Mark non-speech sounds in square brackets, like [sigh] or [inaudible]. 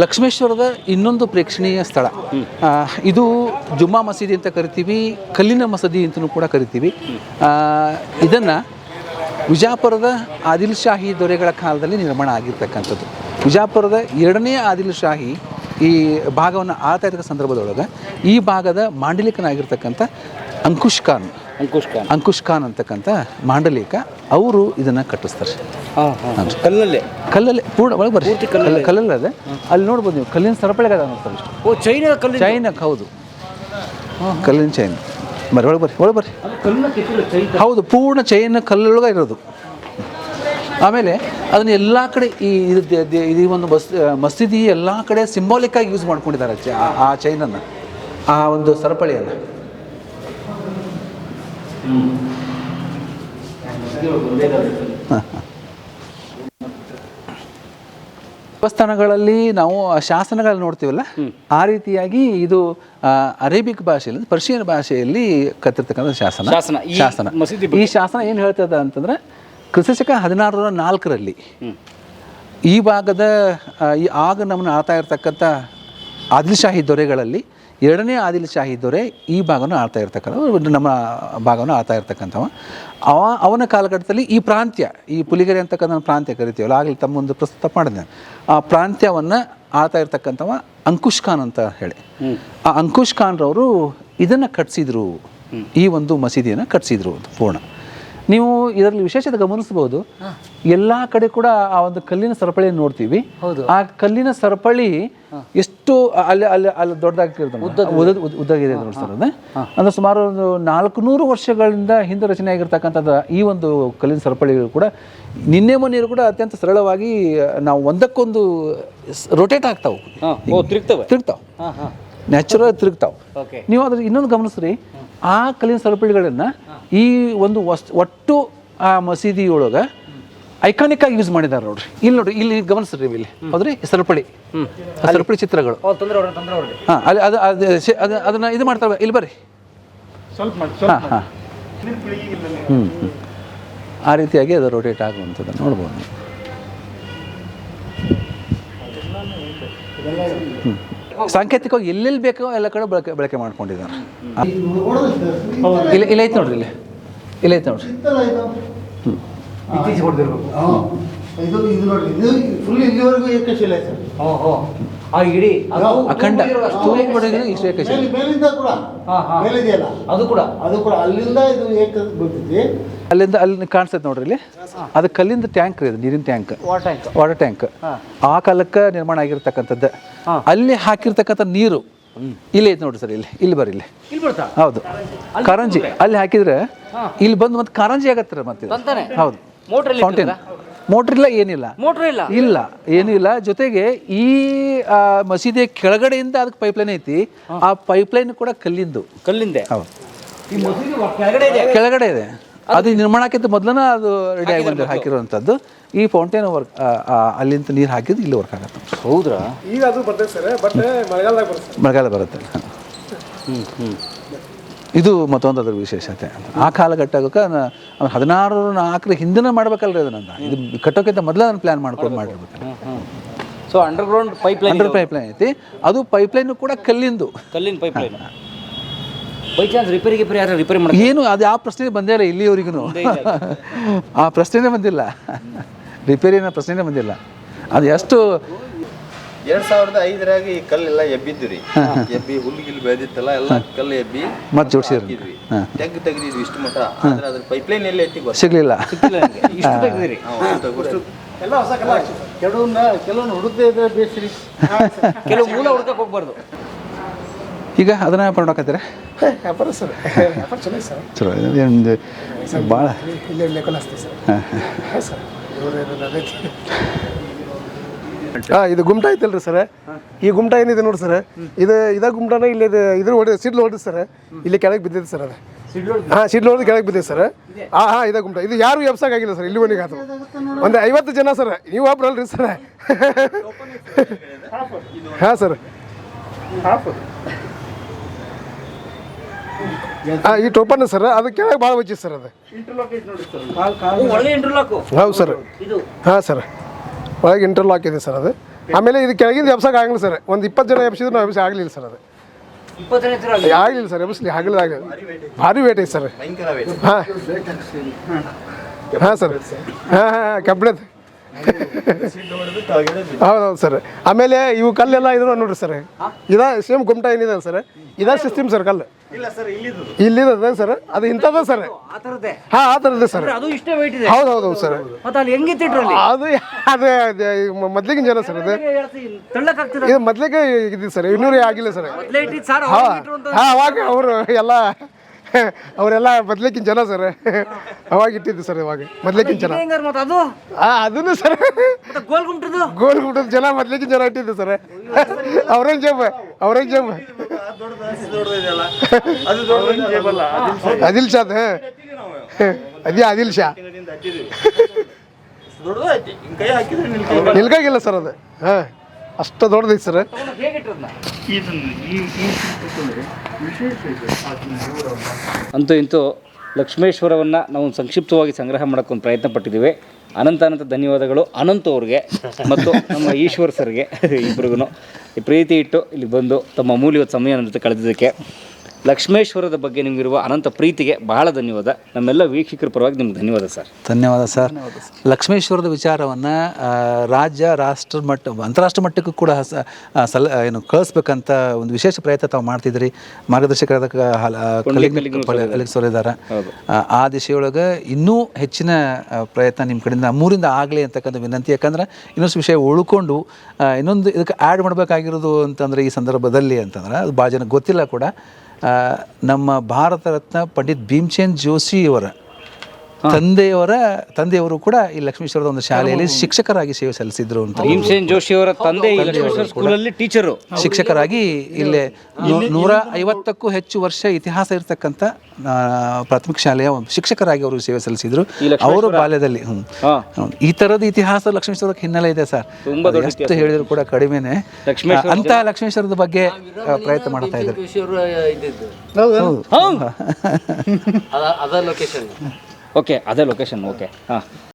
ಲಕ್ಷ್ಮೇಶ್ವರದ ಇನ್ನೊಂದು ಪ್ರೇಕ್ಷಣೀಯ ಸ್ಥಳ. ಇದು ಜುಮ್ಮಾ ಮಸೀದಿ ಅಂತ ಕರಿತೀವಿ, ಕಲ್ಲಿನ ಮಸೀದಿ ಅಂತಲೂ ಕೂಡ ಕರಿತೀವಿ. ಇದನ್ನು ವಿಜಾಪುರದ ಆದಿಲ್ ಶಾಹಿ ದೊರೆಗಳ ಕಾಲದಲ್ಲಿ ನಿರ್ಮಾಣ ಆಗಿರ್ತಕ್ಕಂಥದ್ದು. ವಿಜಾಪುರದ ಎರಡನೇ ಆದಿಲ್ ಶಾಹಿ ಈ ಭಾಗವನ್ನು ಆಳ್ತಾ ಇದ್ದ ಸಂದರ್ಭದೊಳಗೆ ಈ ಭಾಗದ ಮಾಂಡಲಿಕನಾಗಿರ್ತಕ್ಕಂಥ ಅಂಕುಶ್ ಖಾನ್ ಅಂಕುಶ್ ಖಾನ್ ಅಂಕುಶ್ ಖಾನ್ ಅಂತಕ್ಕಂಥ ಮಾಂಡಲಿಕ ಅವರು ಇದನ್ನು ಕಟ್ಟಿಸ್ತಾರೆ. ಕಲ್ಲಲ್ಲೇ? ಕಲ್ಲಲ್ಲಿ ಪೂರ್ಣ ಒಳಗೆ ಬರ್ರಿ ಕಲ್ಲಲ್ಲಿ? ಕಲ್ಲಲ್ಲಿ ಅದೇ ಅಲ್ಲಿ ನೋಡ್ಬೋದು ನೀವು ಕಲ್ಲಿನ ಸರಪಳಿಗೆ ಅದ ನೋಡ್ತಾರೆ ಇಷ್ಟು ಓ ಚೈನಾ ಕಲ್ಲು ಚೈನಕ್ಕೆ ಹೌದು. ಕಲ್ಲಿನ ಚೈನ್. ಬರ್ರಿ ಒಳಗೆ ಬರ್ರಿ ಒಳಗೆ ಬರ್ರಿ. ಚೈನ ಹೌದು ಪೂರ್ಣ ಚೈನ್ ಕಲ್ಲೊಳಗೆ ಇರೋದು. ಆಮೇಲೆ ಅದನ್ನ ಎಲ್ಲ ಕಡೆ ಈ ಇದು ಒಂದು ಬಸ್ ಮಸೀದಿ ಎಲ್ಲ ಕಡೆ ಸಿಂಬಾಲಿಕ್ ಆಗಿ ಯೂಸ್ ಮಾಡ್ಕೊಂಡಿದ್ದಾರೆ ಆ ಚೈನನ್ನು ಆ ಒಂದು ಸರಪಳಿಯನ್ನು. [laughs] ದೇವಸ್ಥಾನಗಳಲ್ಲಿ ನಾವು ಶಾಸನಗಳಲ್ಲಿ ನೋಡ್ತೀವಲ್ಲ ಆ ರೀತಿಯಾಗಿ ಇದು ಅರೇಬಿಕ್ ಭಾಷೆಯಲ್ಲಿ ಪರ್ಷಿಯನ್ ಭಾಷೆಯಲ್ಲಿ ಕತ್ತಿರ್ತಕ್ಕಂಥ ಶಾಸನ. ಶಾಸನ. ಈ ಶಾಸನ. ಏನು ಹೇಳ್ತದ ಅಂತಂದ್ರೆ ಕ್ರಿಸ್ತಶಕ ಹದಿನಾರರ ನಾಲ್ಕರಲ್ಲಿ ಈ ಭಾಗದ ಈ ಆಗ ನಮ್ಮನ್ನು ಆಳ್ತಾ ಇರ್ತಕ್ಕಂಥ ಆದಿಲ್ಶಾಹಿ ದೊರೆಗಳಲ್ಲಿ ಎರಡನೇ ಆದಿಲ್ ಶಾಹಿ ದೊರೆ ಈ ಭಾಗವನ್ನು ಆಳ್ತಾ ಇರ್ತಕ್ಕಂಥ ನಮ್ಮ ಭಾಗವನ್ನು ಆಳ್ತಾ ಇರ್ತಕ್ಕಂಥವ. ಅವ ಅವನ ಕಾಲಘಟ್ಟದಲ್ಲಿ ಈ ಪ್ರಾಂತ್ಯ ಈ ಪುಲಿಗೆರೆ ಅಂತಕ್ಕಂಥ ಪ್ರಾಂತ್ಯ ಕರಿತೀವಲ್ಲ ಆಗಲಿ ತಮ್ಮೊಂದು ಪ್ರಸ್ತುತ ಮಾಡಿದೆ ಆ ಪ್ರಾಂತ್ಯವನ್ನು ಆಳ್ತಾ ಇರ್ತಕ್ಕಂಥವ ಅಂಕುಶ್ ಖಾನ್ ಅಂತ ಹೇಳಿ. ಆ ಅಂಕುಶ್ ಖಾನ್ರವರು ಇದನ್ನು ಕಟ್ಸಿದ್ರು. ಈ ಒಂದು ಮಸೀದಿಯನ್ನು ಕಟ್ಸಿದ್ರು ಪೂರ್ಣ. ನೀವು ಇದರಲ್ಲಿ ವಿಶೇಷತೆ ಗಮನಿಸಬಹುದು. ಎಲ್ಲಾ ಕಡೆ ಕೂಡ ಆ ಒಂದು ಕಲ್ಲಿನ ಸರಪಳಿಯನ್ನು ನೋಡ್ತೀವಿ. ಆ ಕಲ್ಲಿನ ಸರಪಳಿ ಎಷ್ಟು ಅಲ್ಲಿ ಅಲ್ಲಿ ಅಲ್ಲಿ ದೊಡ್ಡದಾಗಿರ್ತದೆ ಉದ್ದ ಉದ್ದಾಗಿದೆ ನೋಡಿ ಸರ್ ಅದು. ಅಂದ್ರೆ ಸುಮಾರು ಒಂದು ನಾಲ್ಕು ನೂರು ವರ್ಷಗಳಿಂದ ಹಿಂದೆ ರಚನೆ ಆಗಿರ್ತಕ್ಕಂಥದ್ದು ಈ ಒಂದು ಕಲ್ಲಿನ ಸರಪಳಿಗಳು ಕೂಡ ನಿನ್ನೆ ಮೊನ್ನೆ ಕೂಡ ಅತ್ಯಂತ ಸರಳವಾಗಿ ನಾವು ಒಂದಕ್ಕೊಂದು ರೊಟೇಟ್ ಆಗ್ತಾವೆ ತಿರ್ತಾವ ತಿರುಗ್ತವೆ. ತಿರುಗ್ತಾವೆ. ನ್ಯಾಚುರಲ್ ತಿರುಗ್ತಾವೆ. ಓಕೆ ನೀವು ಅದ್ರ ಇನ್ನೊಂದು ಗಮನಿಸ್ರಿ. ಆ ಕಲ್ಲಿನ ಸರಪಳಿಗಳನ್ನು ಈ ಒಂದು ವಸ್ ಒಟ್ಟು ಆ ಮಸೀದಿಯೊಳಗೆ ಐಕಾನಿಕ್ ಆಗಿ ಯೂಸ್ ಮಾಡಿದ್ದಾರೆ ನೋಡ್ರಿ. ಇಲ್ಲಿ ನೋಡ್ರಿ ಇಲ್ಲಿ ಗಮನಿಸ್ರಿ ನೀವು ಇಲ್ಲಿ. ಹೌದ್ರಿ? ಈ ಸರಪಳಿ. ಸರಪಳಿ ಚಿತ್ರಗಳು. ಹಾಂ ಅಲ್ಲಿ ಅದು ಅದು ಅದು ಅದನ್ನ ಇದು ಮಾಡ್ತಾರೆ ಇಲ್ಲಿ ಬರ್ರಿ. ಸ್ವಲ್ಪ ಮಾಡಿ ಹಾಂ ಹಾಂ. ಹ್ಞೂ ಹ್ಞೂ ಆ ರೀತಿಯಾಗಿ ಅದು ರೊಟೇಟ್ ಆಗುವಂಥದ್ದು ನೋಡ್ಬೋದು ನೀವು. ಸಾಂಕೇತಿಕವಾಗಿ ಎಲ್ಲೆಲ್ಲಿ ಬೇಕೋ ಎಲ್ಲ ಕಡೆ ಬಳಕೆ ಬಳಕೆ ಮಾಡ್ಕೊಂಡಿದ್ದಾರೆ ಇಲ್ಲ ಇಲ್ಲ ಐತೆ ನೋಡ್ರಿ ಇಲ್ಲಿ. ಇಲ್ಲ ಐತೆ ನೋಡ್ರಿ. ಇತ್ತೀಚೆಗೆ ಹೊಡೆದಿರ್ಬೇಕು. ಇದು ಇದು ನೋಡಿ ಇದು ಫುಲ್ ಇಲ್ಲಿವರೆಗೂ ಏಕಶಿಲೆ ಸರ್. ಓ ಹೋ ಆ ಇಡೀ. ಅದು ಅಖಂಡ. ತೂಗು ಇಷ್ಟು ಏಕಶಿಲೆ. ಮೇಲಿಂದ ಕೂಡ. ಮೇಲಿದೆಯಲ್ಲ. ಅದು ಕೂಡ. ಅದು ಕೂಡ. ಅಲ್ಲಿಂದ ಇದು ಏಕ ಅಲ್ಲಿಂದ ಅಲ್ಲಿ ಕಾಣಿಸ್ತೈತೆ ನೋಡ್ರಿ ಇಲ್ಲಿ. ಅದು ಕಲ್ಲಿಂದ ಟ್ಯಾಂಕ್ ರೀ ಅದು ನೀರಿನ tank. Water tank water tank ಆ ಕಾಲಕ್ಕೆ ನಿರ್ಮಾಣ ಆಗಿರ್ತಕ್ಕಂಥದ್ದು. ಅಲ್ಲಿ ಹಾಕಿರ್ತಕ್ಕಂಥ ನೀರು ಇಲ್ಲಿ ಐತೆ ನೋಡ್ರಿ ಸರ್ ಇಲ್ಲಿ. ಇಲ್ಲಿ ಬರ್ರಿ ಇಲ್ಲಿ. ಹೌದು. ಕಾರಂಜಿ. ಅಲ್ಲಿ ಹಾಕಿದ್ರೆ ಇಲ್ಲಿ ಬಂದು ಮತ್ತೆ ಕಾರಂಜಿ ಆಗತ್ತೆ ಮತ್ತೆ ಇದು. ಹೌದು. ಫೌಂಟೇನ್ ಮೋಟ್ರ್ ಇಲ್ಲ ಏನಿಲ್ಲ. ಮೋಟ್ರ್ ಇಲ್ಲ. ಇಲ್ಲ ಏನೂ ಇಲ್ಲ ಜೊತೆಗೆ ಈ ಆ, ಮಸೀದಿಯ ಕೆಳಗಡೆಯಿಂದ ಅದಕ್ಕೆ ಪೈಪ್ಲೈನ್ ಐತಿ. ಆ ಪೈಪ್ಲೈನ್ ಕೂಡ ಕಲ್ಲಿಂದು. ಕಲ್ಲಿಂದೆ. ಹೌದು. ಈ ಮಸೀದಿ ಕೆಳಗಡೆ ಇದೆ? ಕೆಳಗಡೆ ಇದೆ. ಅದು ನಿರ್ಮಾಣಕ್ಕಿಂತ ಮೊದಲನ ಅದು ರೆಡಿ ಆಗಿ ಬಂದು ಹಾಕಿರುವಂಥದ್ದು. ಈ ಫೌಂಟೇನ್ ವರ್ಕ್ ಅಲ್ಲಿಂದ ನೀರು ಹಾಕಿದ್ದು ಇಲ್ಲಿ ವರ್ಕ್ ಆಗತ್ತೆ. ಹೌದ್ರಾ? ಈಗ ಅದು ಬರ್ತೈತೆ ಸರ್ ಬಟ್ ಮಳೆಗಾಲದಾಗ ಬರುತ್ತೆ. ಮಳೆಗಾಲ ಬರುತ್ತೆ. ಇದು ಮತ್ತೊಂದು ಅದರ ವಿಶೇಷತೆ ಆ ಕಾಲಘಟ್ಟಕ್ಕೆ ಹದಿನಾರು ನಾಲ್ಕರ ಹಿಂದಿನ ಮಾಡ್ಬೇಕಲ್ರಿ ಅದನ್ನ ಇದು ಕಟ್ಟೋಕ್ಕಿಂತ ಮೊದಲೇ ಅದನ್ನು ಪ್ಲ್ಯಾನ್ ಮಾಡ್ಕೊಂಡು ಮಾಡಿರ್ಬೇಕು. So underground pipeline under pipeline ಐತಿ. ಅದು ಪೈಪ್ ಲೈನ್ ಕೂಡ ಕಲ್ಲಿಂದು. ಕಲ್ಲಿನ pipe line by chance repair ಗಿಪೇರಿ ಯಾರು ರಿಪೇರಿ ಮಾಡಿ ಏನು ಅದು ಯಾವ ಪ್ರಶ್ನೆ ಬಂದೇ ಇಲ್ಲ ಇಲ್ಲಿವರೆಗೂ ಆ ಪ್ರಶ್ನೆನೇ ಬಂದಿಲ್ಲ. ರಿಪೇರಿನ ಪ್ರಶ್ನೆನೇ ಬಂದಿಲ್ಲ. ಅದು ಎಷ್ಟು ಎರಡ್ ಸಾವಿರದ ಐದರಾಗ ಈ ಕಲ್ಲೆಲ್ಲ ಎಬ್ಬಿದ್ದು ರೀ. ಎಬ್ಬಿ ಹುಲ್ಗಿಲ್ ಬೆಳೆದಿತ್ತಲ್ಲ ಎಲ್ಲ ಕಲ್ಲು ಎಬ್ಬಿ ಮತ್ತೆ ಜೋಡಿಸಿದ್ರಿ. ತೆಗ್ ತೆಗ್ದಿದ್ವಿ ಇಷ್ಟು ಮಟ್ಟ. ಆದ್ರೆ ಅದ್ರ ಪೈಪ್ಲೈನ್ ಎಲ್ಲಿ ಗೊತ್ತ? ಸಿಗಲಿಲ್ಲ. ಇಷ್ಟು ತೆಗ್ದಿರಿ. ಅಷ್ಟು ಎಲ್ಲ ಹೊಸ ಕಲ್ಲ ಕೆಲವನ್ನ ಕೆಲವೊಂದು ಕೆಲವೊಂದು ಇದೆ ಇದ್ರೆ ಬೇಸ್ರಿ. ಕೆಲವು ಮೂಲ ಹುಡುಕಕ್ಕೆ ಹೋಗ್ಬಾರ್ದು. ಈಗ ಅದನ್ನ ಮಾಡ್ಕೊತೀರ ವ್ಯಾಪಾರ ಸರ್. ವ್ಯಾಪಾರ ಚೆನ್ನಾಗಿ ಸರ್. ಚಲೋ. ಭಾಳ ಇಲ್ಲೇ ಇಲ್ಲೇ ಸರ್. ಹಾಂ ಹಾಂ. ಸರ್. ಹಾಂ ಇದು ಗುಮ್ಟ ಐತಲ್ರಿ ಸರ್. ಈ ಗುಮ್ಟ ಏನಿದೆ ನೋಡಿ ಸರ್. ಇದು ಇದ ಗುಮ್ಟನ ಇಲ್ಲಿ ಇದು ಇದ್ರ ಹೊಡೆ ಸಿಡ್ಲು ಹೊಡೆದ ಸರ್. ಇಲ್ಲಿ ಕೆಳಗೆ ಬಿದ್ದಿದೆ ಸರ್ ಅದು. ಹಾಂ ಸಿಡ್ಲು ಹೊಡೆದು ಕೆಳಗೆ ಬಿದ್ದಿದೆ ಸರ್. ಹಾಂ ಹಾಂ ಇದ ಗುಮ್ಟ. ಇದು ಯಾರು ಆಗಿಲ್ಲ ಸರ್ ಇಲ್ಲಿ ಇಲ್ಲಿವರೆಗೆ ಅದು. ಒಂದು ಐವತ್ತು ಜನ ಸರ್. ನೀವು ಒಬ್ರು ಅಲ್ರಿ ಸರ್. ಹಾಂ ಸರ್. ಹಾಂ ಈ ಟೋಪನ್ ಸರ್ ಅದು ಕೆಳಗೆ ಭಾಳ ಬಚ್ಚಿ ಸರ್ ಅದು. ಒಳ್ಳೆ ಇಂಟರ್ಲಾಕು ಹೌದು ಸರ್. ಇದು. ಹಾಂ ಸರ್. ಒಳಗೆ ಇಂಟರ್ಲಾಕ್ ಇದೆ ಸರ್ ಅದು. ಆಮೇಲೆ ಇದು ಕೆಳಗಿಂದ ಎಬ್ಸಕ್ಕೆ ಆಗಲಿಲ್ಲ ಸರ್. ಒಂದು ಇಪ್ಪತ್ತು ಜನ ಎಬ್ಸಿದ್ರು ನಾವು ಎಬ್ಸಿ ಆಗಲಿಲ್ಲ ಸರ್ ಅದು. ಆಗಲಿಲ್ಲ ಸರ್ ಎಬ್ಸ್ಲಿ ಆಗಲಿಲ್ಲ ಆಗಲಿಲ್ಲ. ಭಾರಿ ವೇಟ್ ಐತೆ ಸರ್. ಹಾಂ. ಹಾಂ ಸರ್. ಹಾಂ ಹಾಂ ಕಬ್ಬಿಣದ. ಹೌದೌದು ಸರ್. ಆಮೇಲೆ ಇವು ಕಲ್ಲೆಲ್ಲ ಇದ್ರು ನೋಡ್ರಿ ಸರ್. ಇದ ಸೇಮ್ ಗುಮ್ಟ ಏನಿದೆ ಸರ್? ಇದ ಸಿಸ್ಟಮ್ ಸರ್ ಕಲ್ಲು. ಇಲ್ಲ ಸರ್ ಇಲ್ಲಿದ್ದು. ಇಲ್ಲಿದೆ ಸರ್. ಅದು ಇಂಥದ್ದ ಸರ್. ಹಾಂ ಆ ಥರದ್ದು ಸರ್. ಇದೆ. ಹೌದು ಹೌದು ಸರ್ ಅದು ಅದು ಮೊದ್ಲಿಗಿನ ಜನ ಸರ್ ಅದು. ಇದು ಮೊದ್ಲಿಗೆ ಇದ್ದಿದ್ದು ಸರ್ ಇನ್ನೂರೇ ಆಗಿಲ್ಲ ಸರ್. ಹಾಂ ಅವಾಗ ಅವರು ಎಲ್ಲ ಅವರೆಲ್ಲ ಮೊದ್ಲಿಕ್ಕಿನ ಜನ ಸರ್. ಅವಾಗ ಇಟ್ಟಿದ್ದು ಸರ್ ಇವಾಗ ಮೊದ್ಲಿಕ್ಕಿನ ಜನ. ಹೆಂಗಾರ ಮತ್ತೆ ಅದು? ಹಾಂ ಅದನ್ನು ಸರ್. ಮತ್ತೆ ಗೋಲ್ ಗುಂಟದು ಗೋಲ್ ಜನ ಮೊದ್ಲಿಕ್ಕಿನ ಜನ ಇಟ್ಟಿದ್ದು ಸರ್. ಔರಂಗಜೇಬ್ ಔರಂಗಜೇಬ್. ಅದು ಆದಿಲ್ ಶಾದ್ ಹಾಂ. ಅದೇ ಅದಿಲ್ ಶಾ. ದೊಡ್ಡದಾಯ್ತು ಹಿಂಗ್ ಕೈ ಹಾಕಿದ್ರೆ ನಿಲ್ ಕೈ ನಿಲ್ಕಾಗಿಲ್ಲ ಸರ್ ಅದು ಹಾಂ. ಅಷ್ಟು ದೊಡ್ಡದೈತೆ ಸರ್. ಅಂತೂ ಇಂತೂ ಲಕ್ಷ್ಮೇಶ್ವರವನ್ನು ನಾವು ಸಂಕ್ಷಿಪ್ತವಾಗಿ ಸಂಗ್ರಹ ಮಾಡೋಕ್ಕೊಂದು ಪ್ರಯತ್ನ ಪಟ್ಟಿದ್ದೀವಿ. ಅನಂತ ಅನಂತ ಧನ್ಯವಾದಗಳು ಅನಂತ ಅವ್ರಿಗೆ ಮತ್ತು ನಮ್ಮ ಈಶ್ವರ್ ಸರ್ಗೆ ಇಬ್ರಿಗೂ ಈ ಪ್ರೀತಿ ಇಟ್ಟು ಇಲ್ಲಿ ಬಂದು ತಮ್ಮ ಅಮೂಲ್ಯವಾದ ಸಮಯ ನನ್ನ ಜೊತೆ ಕಳೆದಿದ್ದಕ್ಕೆ. ಲಕ್ಷ್ಮೇಶ್ವರದ ಬಗ್ಗೆ ನಿಮಗಿರುವ ಅನಂತ ಪ್ರೀತಿಗೆ ಬಹಳ ಧನ್ಯವಾದ. ನಮ್ಮೆಲ್ಲ ವೀಕ್ಷಕರ ಪರವಾಗಿ ನಿಮ್ಗೆ ಧನ್ಯವಾದ ಸರ್. ಧನ್ಯವಾದ ಸರ್. ಲಕ್ಷ್ಮೇಶ್ವರದ ವಿಚಾರವನ್ನು ರಾಜ್ಯ ರಾಷ್ಟ್ರ ಮಟ್ಟ ಅಂತಾರಾಷ್ಟ್ರ ಮಟ್ಟಕ್ಕೂ ಕೂಡ ಸಲ ಏನು ಕಳಿಸ್ಬೇಕಂತ ಒಂದು ವಿಶೇಷ ಪ್ರಯತ್ನ ತಾವು ಮಾಡ್ತಿದ್ರಿ. ಮಾರ್ಗದರ್ಶಕರಾದ ಇದ್ದಾರೆ ಆ ದಿಶೆಯೊಳಗೆ ಇನ್ನೂ ಹೆಚ್ಚಿನ ಪ್ರಯತ್ನ ನಿಮ್ಮ ಕಡೆಯಿಂದ ಮೂರಿಂದ ಆಗಲಿ ಅಂತಕ್ಕಂಥ ವಿನಂತಿ. ಯಾಕಂದ್ರೆ ಇನ್ನೊಂದು ವಿಷಯ ಉಳ್ಕೊಂಡು ಇನ್ನೊಂದು ಇದಕ್ಕೆ ಆ್ಯಡ್ ಮಾಡಬೇಕಾಗಿರೋದು ಅಂತಂದರೆ ಈ ಸಂದರ್ಭದಲ್ಲಿ ಅಂತಂದ್ರೆ ಅದು ಭಾಳ ಜನಕ್ಕೆ ಗೊತ್ತಿಲ್ಲ ಕೂಡ. ನಮ್ಮ ಭಾರತ ರತ್ನ ಪಂಡಿತ್ ಭೀಮ್ಸೇನ್ ಜೋಶಿಯವರ ತಂದೆಯವರ ತಂದೆಯವರು ಕೂಡ ಈ ಲಕ್ಷ್ಮೀಶ್ವರದ ಒಂದು ಶಾಲೆಯಲ್ಲಿ ಶಿಕ್ಷಕರಾಗಿ ಸೇವೆ ಸಲ್ಲಿಸಿದ್ರು ಅಂತ. ಭೀಮಸೇನ್ ಜೋಶಿ ಅವರ ತಂದೆ ಈ ಲಕ್ಷ್ಮೇಶ್ವರ ಸ್ಕೂಲಲ್ಲಿ ಟೀಚರು ಶಿಕ್ಷಕರಾಗಿ ಇಲ್ಲೇ ನೂರ ಐವತ್ತಕ್ಕೂ ಹೆಚ್ಚು ವರ್ಷ ಇತಿಹಾಸ ಇರತಕ್ಕಂಥ ಆ, ಪ್ರಾಥಮಿಕ ಶಾಲೆಯ ಒಂದು ಶಿಕ್ಷಕರಾಗಿ ಅವರು ಸೇವೆ ಸಲ್ಲಿಸಿದ್ರು. ಅವರು ಬಾಲ್ಯದಲ್ಲಿ ಹ್ಮ್. ಈ ತರದ ಇತಿಹಾಸ ಲಕ್ಷ್ಮೀಶ್ವರಕ್ಕೆ ಹಿನ್ನೆಲೆ ಇದೆ ಸರ್. ಎಷ್ಟು ಹೇಳಿದ್ರು ಕೂಡ ಕಡಿಮೆನೆ. ಅಂತ ಲಕ್ಷ್ಮೀಶ್ವರದ ಬಗ್ಗೆ ಪ್ರಯತ್ನ ಮಾಡ್ತಾ ಇದ್ದಾರೆ. ಓಕೆ ಅದೇ ಲೊಕೇಶನ್ ಓಕೆ ಹಾಂ